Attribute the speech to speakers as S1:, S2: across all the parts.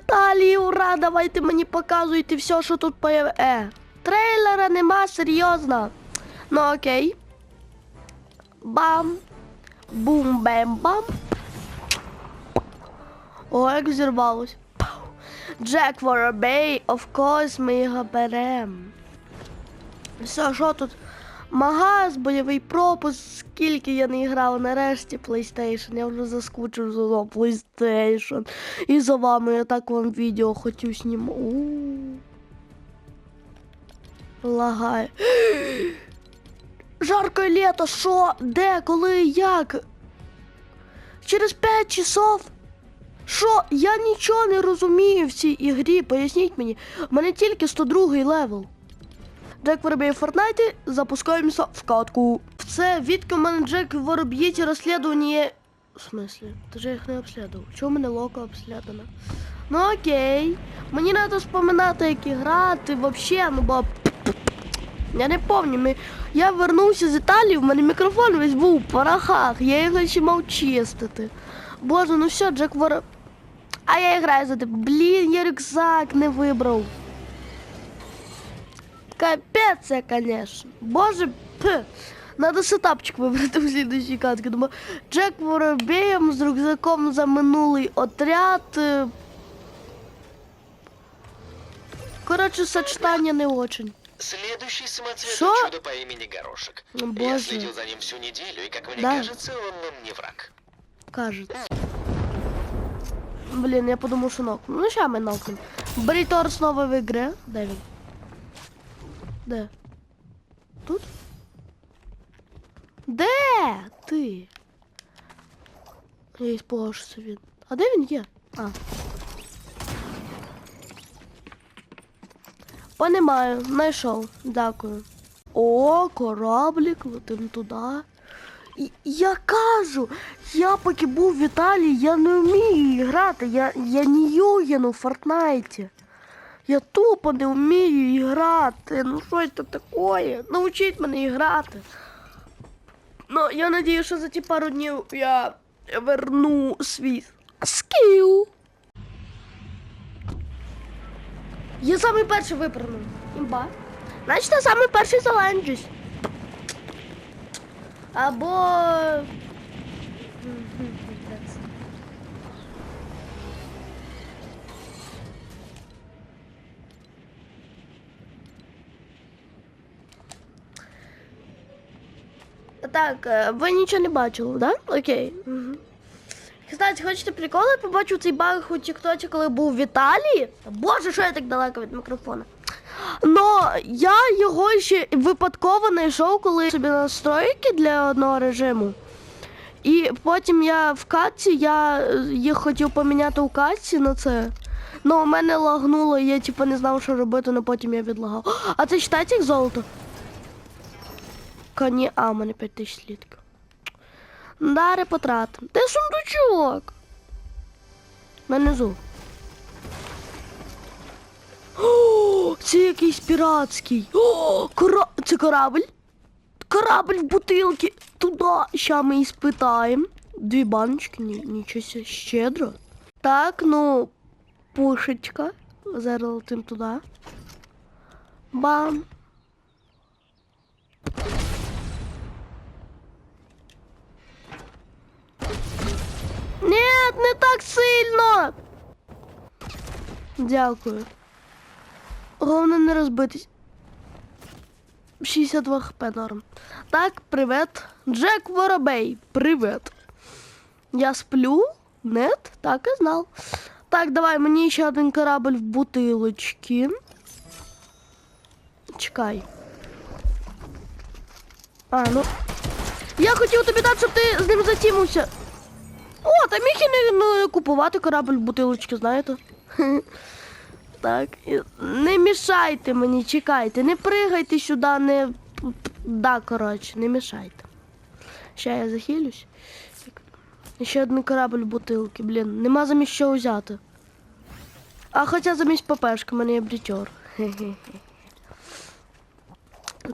S1: Віталій, ура! Давайте мені показуйте все, що тут появ... Е, трейлера нема, серйозно. Ну окей. Бам. Бум-бем-бам. О, як зірвалось. Джек Воробей, of course, ми його беремо. Все, що тут? Магаз, бойовий пропуск, скільки я не грав нарешті PlayStation, я вже заскучив за PlayStation. І за вами я так вам відео хотів знімати. Лагає. Жарке літо, що? Де, коли, як? Через 5 часов? Що? Я нічого не розумію в цій ігрі, поясніть мені. У мене тільки 102 левел. Джек Воробей в Фортнайті, запускаємося в катку. Це відки у мене Джек Вороб'ї ті розслідування. В смислі? Ти ж я їх не обслідував. Чому мене локо обслідано? Ну окей. Мені треба споминати, як грати, вообще, ну бо. Я не пам'ятаю. Я вернувся з Італії, в мене мікрофон весь був у порохах, я його ще мав чистити. Боже, ну все, Джек Вор... А я граю за тебе. Блін, я рюкзак не вибрав. Капець, це, конечно. Боже, пх. Надо сетапчик вибрати в слідущій катки. Думаю, Джек Воробеєм з рюкзаком за минулий отряд. е. Коротше, сочетання не очень.
S2: Следующий самоцветный
S1: Шо?
S2: чудо по имени Горошек.
S1: О,
S2: Я
S1: боже.
S2: следил за ним всю неделю, и, как мне
S1: Да.
S2: кажется, он нам не враг.
S1: Кажется. Блін, я подумав, що нокну. Ну, ща ми нокнем. Брітор знову в ігрі. Де він? Де? Тут? Де ти? Я іспугавшися він. А де він є? А. Понимаю, знайшов. Дякую. О, кораблик, летим туди. Я кажу, я поки був в Італії, я не вмію грати. Я, я не юген у Фортнайті. Я тупо не вмію грати. Ну що це таке? Научіть мене грати. Ну, я надію, що за ті пару днів я верну свій скіл. Я самий перший випрыгнув. Імба. Значить, я самий перший заленджусь. Або. Так, е, ви нічого не бачили, да? Окей. Угу. Кстати, хочете приколи? Я побачив цей баг у Тіктоці, коли був в Італії. Боже, що я так далеко від мікрофона. Но я його ще випадково знайшов, коли собі настройки для одного режиму. І потім я в катці, я е, їх хотів поміняти у катці на це. Ну, у мене лагнуло, я типу не знав, що робити, але потім я відлагав. А це читається як золото? Коні, а, у мене 5 тисяч слідків. Дари потратим. Де сундучок? Внизу. О, це якийсь піратський. О, кора... Це корабль? Корабль в бутилці. Туди. Ща ми і спитаємо. Дві баночки, ні, нічого щедро. Так, ну, пушечка. Зараз летим туди. Бам. Так сильно. Дякую. Головне не розбитись. 62 хп норм. Так, привет. Джек Воробей. Привет. Я сплю? Нет? Так і знав. Так, давай мені ще один корабль в бутилочки. Чекай. А, ну. Я хотів тобі дати, щоб ти з ним затімився. О, та міг і не, не купувати корабль бутилочки, знаєте? Так, не мішайте мені, чекайте, не пригайте сюди, не. Да, коротше, не мішайте. Ще я захилюсь. Ще один корабль бутилки, блін, нема замість що взяти. А хоча замість ППшки, в мене є брітьор.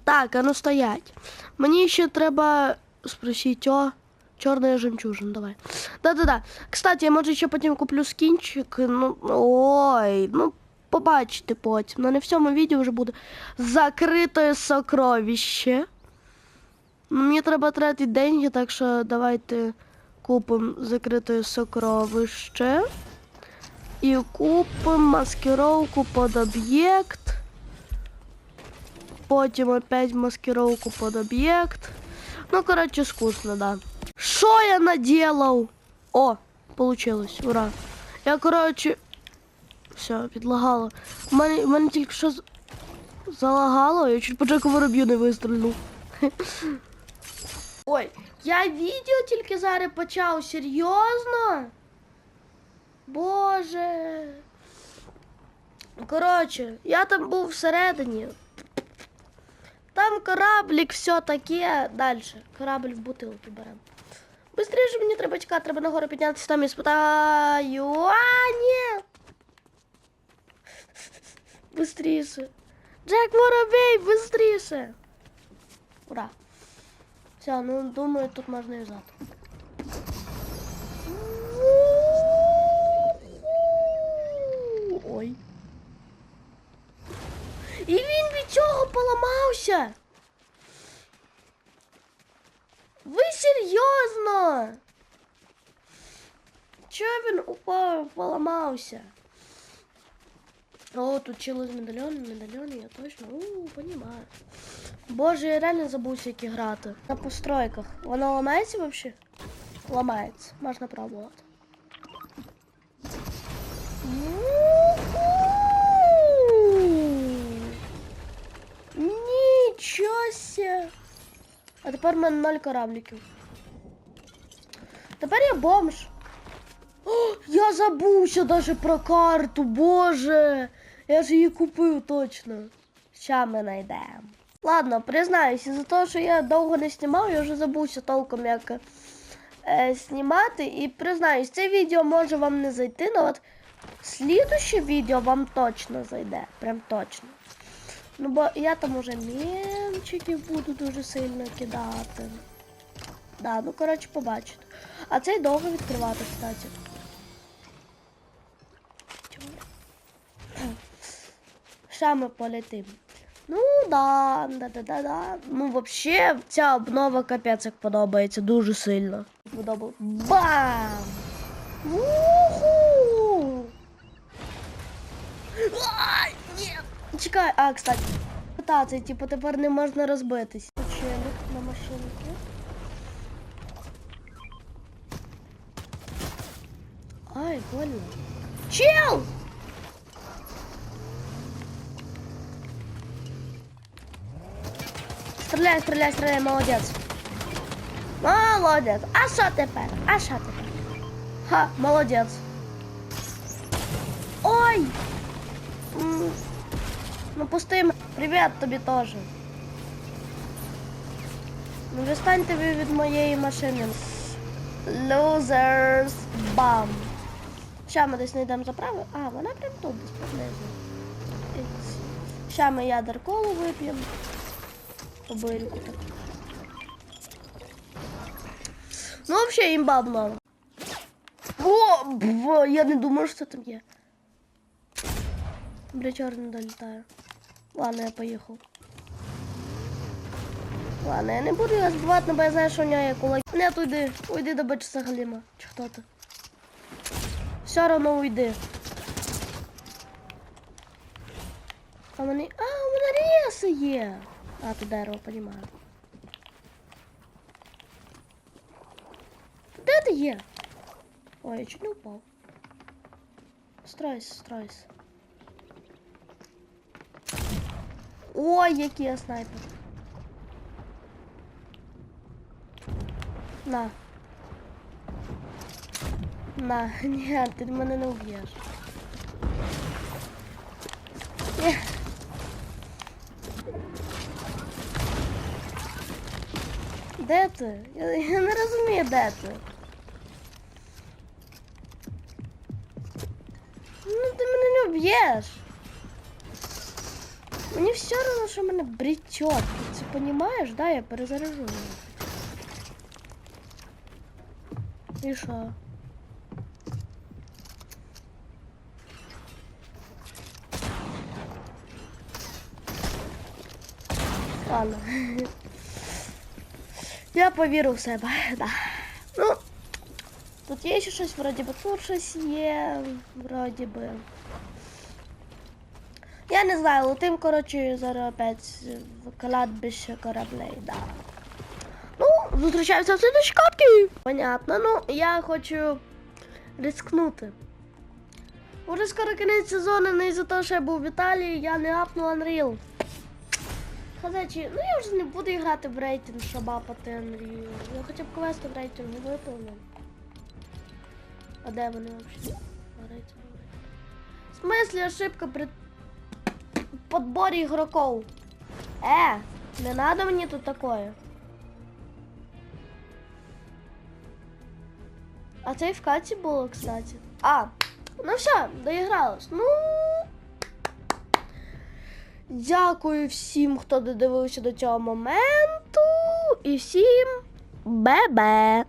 S1: Так, а ну стоять. Мені ще треба спросити, о, Чорна жемчужина, давай. Да-да-да. Кстати, я може ще потім куплю скінчик. Ну, ой, ну, побачите потім. Ну, не в цьому відео вже буде закрите сокровище. Ну, мені треба тратити деньги, так що давайте купимо закрите сокровище. І купимо маскировку під об'єкт. Потім опять маскировку під об'єкт. Ну, коротше, скучно, да. Що я наделал? О, получилось, ура. Я, коротше, все, підлагало. У мене, мене тільки що залагало, я чуть по Джеку не вистрілив. Ой, я відео тільки зараз почав, серйозно? Боже. Коротше, я там був всередині. Там кораблик, все таке. Далі. Корабль в бутилки беремо. Быстріше мені треба чекати, треба нагору піднятися там і спитаю. А, ні. Быстріше. Джек Воробей, быстріше. Ура. Все, ну думаю, тут можна юзати. Ой. І він від цього поламався. Ви серйозно? Чого він упав, поламався? О, тут чили з медальйоном, медальйони, я точно. У, понимаю. Боже, я реально забувся, які грати. На постройках. Воно ламається вообще? Ламається. Можна пробувати. Нічого ся. А тепер в мене ноль корабликів. Тепер я бомж. О, я забувся даже про карту, боже. Я ж її купив точно. Ща ми знайдемо. Ладно, признаюся, за те, що я довго не знімав, я вже забувся толком як е, знімати. І признаюсь, це відео може вам не зайти, але от слідуще відео вам точно зайде. Прям точно. Ну, бо я там уже мемчиків буду дуже сильно кидати. Да, ну коротше, побачите. А цей довго відкривати, кстати. Ще ми полетим. Ну да, да, да, да, да. Ну, вообще, ця обнова капець як подобається дуже сильно. Подобав. Бам! Уху! Ай! Чекай, а, кстати, це, типу, тепер не можна розбитись. Почали на машинки. Ай, больно. Чел! Стреляй, стреляй, стреляй, молодець. Молодець. А що тепер? А що тепер? Ха, молодець. Ой! Ну пусти мене. Привіт тобі теж. Ну відстаньте ви від моєї машини. Losers. Бам. Ща ми десь знайдемо заправи. А, вона прям тут десь. Ікс. Ща ми ядер колу вип'ємо. Побирку так. Ну, взагалі імба обнова. О, б, я не думаю, що там є. Бля, чорний долітає. Ладно, я поїхав. Ладно, я не буду його збивати, бо я знаю, що у нього є кулаки. Нет, уйди, уйди до бачиса Галіма. Чи хто ти? Все равно уйди. А в мене... А, у мене реси є. А, тут дерево, понімаю. Де ти є? Ой, я чуть не упав. Стройся, стройся. Ой, який я снайпер. На. На, ні, ти мене не вб'єш. Де ти? Я, я не розумію, де ти. Ну ти мене не вб'єш. Мені все одно, що мене бречет. Ти це розумієш, да? Я перезаряжу. його. І що? Ладно. Я повірив в себе, да. Ну, тут є ще щось, вроді би, тут щось є, вроді би. Я не знаю, летим, коротше, зараз опять в кладбище кораблей, да. Ну, зустрічаємося в следующій катці. Понятно. Ну, я хочу рискнути. Уже скоро кінець сезону, не із-за того, що я був в Італії, я не апнув Unreal. Хазачі, ну я вже не буду грати в рейтинг, щоб апати Unreal. Я хоча б квести в рейтингу виповнив. А де вони взагалі? Рейтинг. В смислі ошибка при подборі ігроків? Е, не надо мені тут такое. А це і в каті було, кстати. А, ну все, доігралось. Ну. Дякую всім, хто додивився до цього моменту. І всім бе-бе!